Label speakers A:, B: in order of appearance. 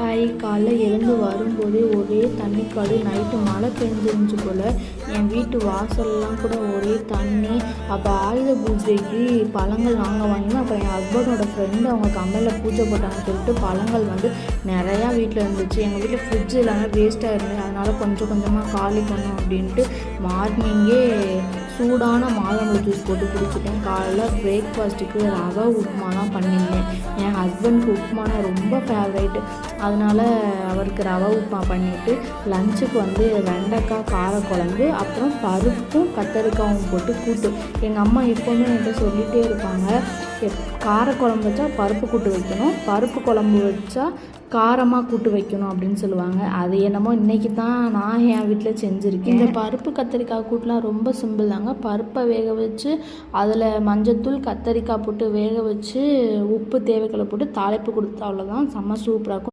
A: Hi காலைல எழுந்து வரும்போதே ஒரே தண்ணி நைட்டு மழை பெஞ்சிருந்துச்சு போல். என் வீட்டு வாசல்லாம் கூட ஒரே தண்ணி. அப்போ ஆயுத பூஜைக்கு பழங்கள் வாங்க வாங்கினோம் அப்போ என் ஹஸ்பண்டோட ஃப்ரெண்டு அவங்க கம்பெனியில் பூஜை போட்டாங்கன்னு சொல்லிட்டு பழங்கள் வந்து நிறையா வீட்டில் இருந்துச்சு. எங்கள் வீட்டில் ஃப்ரிட்ஜ் எல்லாமே வேஸ்ட்டாக இருந்தது. அதனால் கொஞ்சம் கொஞ்சமாக காலி பண்ணோம் அப்படின்ட்டு மார்னிங்கே சூடான மாதுளம்பழ ஜூஸ் போட்டு குடிச்சிட்டேன். காலைல பிரேக்ஃபாஸ்ட்டுக்கு ரவை உப்புமாலாம் பண்ணியிருந்தேன். என் ஹஸ்பண்ட்க்கு உப்புமானா ரொம்ப ஃபேவரைட்டு அதனால் அவருக்கு ரவை உப்புமா பண்ணிவிட்டு லஞ்சுக்கு வந்து வெண்டைக்காய் காரக்குழம்பு அப்புறம் பருப்பும் கத்தரிக்காயும் போட்டு கூட்டு. எங்கள் அம்மா எப்போவுமே என்கிட்ட சொல்லிகிட்டே இருப்பாங்க. எப் காரக்குழம்பு வச்சா பருப்பு கூட்டு வைக்கணும். பருப்பு குழம்பு வச்சா காரமாக கூட்டு வைக்கணும் அப்படின்னு சொல்லுவாங்க. அது என்னமோ இன்றைக்கி தான் நான் என் வீட்டில் செஞ்சுருக்கேன். இந்த பருப்பு கத்தரிக்காய் கூட்டுலாம் ரொம்ப சிம்பிள் தாங்க. பருப்பை வேக வச்சு அதில் மஞ்சத்தூள் கத்தரிக்காய் போட்டு வேக வச்சு உப்பு தேவைகளை போட்டு தாளிப்பு கொடுத்தா அவ்வளோதான் செம்ம சூப்பராக இருக்கும்.